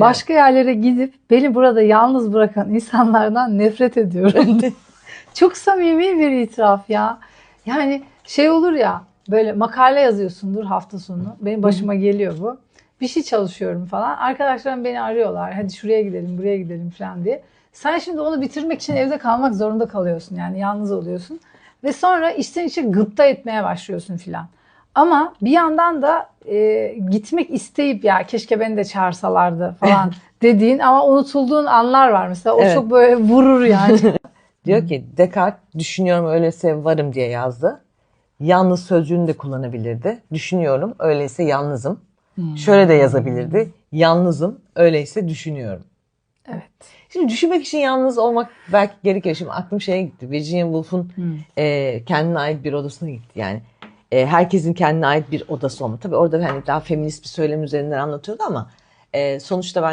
Başka yerlere gidip beni burada yalnız bırakan insanlardan nefret ediyorum. Çok samimi bir itiraf ya. Yani şey olur ya böyle makale yazıyorsundur hafta sonu. Benim başıma geliyor bu. Bir şey çalışıyorum falan. Arkadaşlarım beni arıyorlar. Hadi şuraya gidelim, buraya gidelim falan diye. Sen şimdi onu bitirmek için evde kalmak zorunda kalıyorsun. Yani yalnız oluyorsun. Ve sonra içten içe gıpta etmeye başlıyorsun filan. Ama bir yandan da e, gitmek isteyip ya keşke beni de çağırsalardı falan dediğin ama unutulduğun anlar var mesela. O Evet. çok böyle vurur yani. Diyor ki Descartes düşünüyorum öyleyse varım diye yazdı. Yalnız sözcüğünü de kullanabilirdi. Düşünüyorum öyleyse yalnızım. Şöyle de yazabilirdi. Yalnızım öyleyse düşünüyorum. evet. Şimdi düşünmek için yalnız olmak belki gerekiyor. Şimdi aklım şeye gitti. Virginia Woolf'un e, kendine ait bir odasına gitti. Yani e, herkesin kendine ait bir odası olma. Tabii orada hani daha feminist bir söylem üzerinden anlatıyordu ama e, sonuçta ben